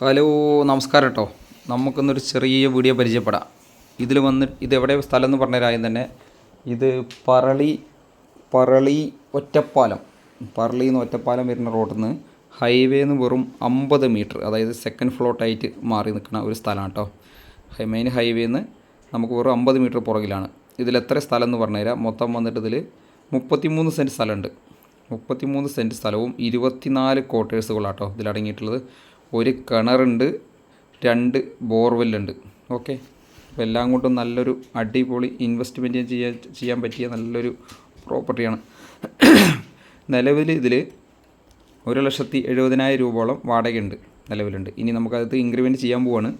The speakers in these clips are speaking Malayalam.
ഹലോ നമസ്കാരം കേട്ടോ നമുക്കൊന്നൊരു ചെറിയ വീഡിയോ പരിചയപ്പെടാം. ഇതിൽ വന്ന് ഇതെവിടെ സ്ഥലം എന്ന് പറഞ്ഞുതരാം തന്നെ. ഇത് പറളി പറളി ഒറ്റപ്പാലം. പറളി നിന്ന് ഒറ്റപ്പാലം വരുന്ന റോഡിൽ നിന്ന് ഹൈവേ നിന്ന് വെറും അമ്പത് മീറ്റർ അതായത് സെക്കൻഡ് ഫ്ലോട്ടായിട്ട് മാറി നിൽക്കുന്ന ഒരു സ്ഥലമാണ് കേട്ടോ മെയിൻ ഹൈവേ നിന്ന് നമുക്ക് വെറും അമ്പത് മീറ്റർ പുറകിലാണ്. ഇതിൽ എത്ര സ്ഥലം എന്ന് പറഞ്ഞുതരാം മൊത്തം വന്നിട്ട് ഇതിൽ മുപ്പത്തിമൂന്ന് സെന്റ് സ്ഥലമുണ്ട് മുപ്പത്തിമൂന്ന് സെന്റ് സ്ഥലവും ഇരുപത്തിനാല് ക്വാർട്ടേഴ്സുകളാട്ടോ ഇതിലടങ്ങിയിട്ടുള്ളത്. ഒരു കിണറുണ്ട് രണ്ട് ബോർവെല്ലുണ്ട്. ഓക്കെ? അപ്പോൾ എല്ലാം കൊണ്ടും നല്ലൊരു അടിപൊളി ഇൻവെസ്റ്റ്മെന്റ് ചെയ്യാൻ ചെയ്യാൻ പറ്റിയ നല്ലൊരു പ്രോപ്പർട്ടിയാണ് നിലവിൽ ഇതിൽ ഒരു ലക്ഷത്തി എഴുപതിനായിരം രൂപയോളം വാടകയുണ്ട് നിലവിലുണ്ട്. ഇനി നമുക്കത് ഇൻക്രിമെന്റ് ചെയ്യാൻ പോവാണ്.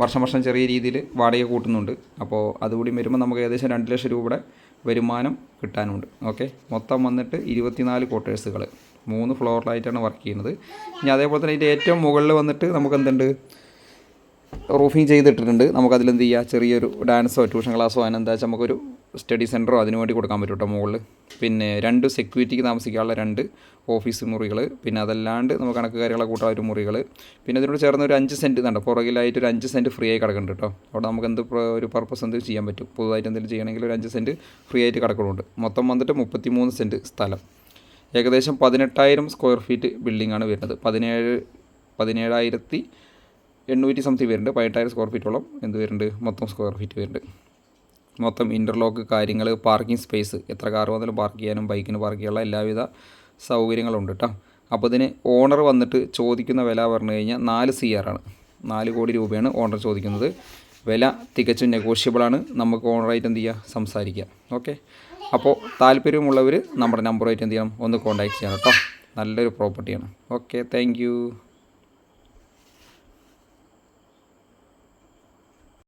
വർഷം വർഷം ചെറിയ രീതിയിൽ വാടക കൂട്ടുന്നുണ്ട്. അപ്പോൾ അതുകൂടി വരുമ്പോൾ നമുക്ക് ഏകദേശം രണ്ട് ലക്ഷം രൂപയുടെ വരുമാനം കിട്ടാനുണ്ട്. ഓക്കെ? മൊത്തം വന്നിട്ട് ഇരുപത്തിനാല് ക്വാർട്ടേഴ്സുകൾ മൂന്ന് ഫ്ലോറിലായിട്ടാണ് വർക്ക് ചെയ്യുന്നത്. ഇനി അതേപോലെ തന്നെ ഇതിന്റെ ഏറ്റവും മുകളിൽ വന്നിട്ട് നമുക്ക് എന്തുണ്ട്? റൂഫിങ് ചെയ്തിട്ടിട്ടുണ്ട്. നമുക്കതിലെന്ത് ചെയ്യുക ചെറിയൊരു ഡാൻസോ ട്യൂഷൻ ക്ലാസ്സോ അതിനെന്താ വെച്ചാൽ നമുക്കൊരു സ്റ്റഡി സെന്ററോ അതിന് വേണ്ടി കൊടുക്കാൻ പറ്റും കേട്ടോ മുകളിൽ. പിന്നെ രണ്ട് സെക്യൂരിറ്റിക്ക് താമസിക്കാനുള്ള രണ്ട് ഓഫീസ് മുറികൾ പിന്നെ അതല്ലാണ്ട് നമുക്ക് കണക്ക് കാര്യങ്ങളെ കൂട്ടാൻ ഒരു മുറികൾ പിന്നെ അതിനോട് ചേർന്ന് ഒരു അഞ്ച് സെന്റ് ഇതുണ്ട്. പുറകിലായിട്ട് ഒരു അഞ്ച് സെന്റ് ഫ്രീ ആയി കിടക്കുന്നുണ്ട് കേട്ടോ. അവിടെ നമുക്ക് എന്ത് ഒരു പർപ്പസ് എന്ത് ചെയ്യാൻ പറ്റും? പുതുതായിട്ട് എന്തെങ്കിലും ചെയ്യണമെങ്കിൽ ഒരു അഞ്ച് സെന്റ് ഫ്രീ ആയിട്ട് കിടക്കുന്നുണ്ട്. മൊത്തം വന്നിട്ട് മുപ്പത്തി മൂന്ന് സെന്റ് സ്ഥലം. ഏകദേശം പതിനെട്ടായിരം സ്ക്വയർ ഫീറ്റ് ബിൽഡിംഗ് ആണ് വരുന്നത്. പതിനേഴ് പതിനേഴായിരത്തി എണ്ണൂറ്റി സംതിങ് വരുന്നുണ്ട്. പതിനെട്ടായിരം സ്ക്വയർ ഫീറ്റോളം എന്ത് വരുന്നുണ്ട്? മൊത്തം സ്ക്വയർ ഫീറ്റ് വരുന്നുണ്ട്. മൊത്തം ഇന്റർലോക്ക് കാര്യങ്ങൾ പാർക്കിംഗ് സ്പേസ് എത്ര കാർ വന്നാലും പാർക്ക് ചെയ്യാനും ബൈക്കിന് പാർക്ക് ചെയ്യാനുള്ള എല്ലാവിധ സൗകര്യങ്ങളും ഉണ്ട് കേട്ടോ അപ്പോൾ ഇതിന് ഓണർ വന്നിട്ട് ചോദിക്കുന്ന വില പറഞ്ഞു കഴിഞ്ഞാൽ നാല് സി ആണ്. നാല് കോടി രൂപയാണ് ഓണർ ചോദിക്കുന്നത്. വില തികച്ചും നെഗോഷ്യബിളാണ് നമുക്ക് ഓണറായിട്ട് എന്ത് ചെയ്യുക സംസാരിക്കാം. ഓക്കെ അപ്പോൾ താല്പര്യമുള്ളവർ നമ്മുടെ നമ്പറുമായിട്ട് എന്ത് ചെയ്യണം? ഒന്ന് കോൺടാക്ട് ചെയ്യണം കേട്ടോ നല്ലൊരു പ്രോപ്പർട്ടിയാണ് ഓക്കെ താങ്ക്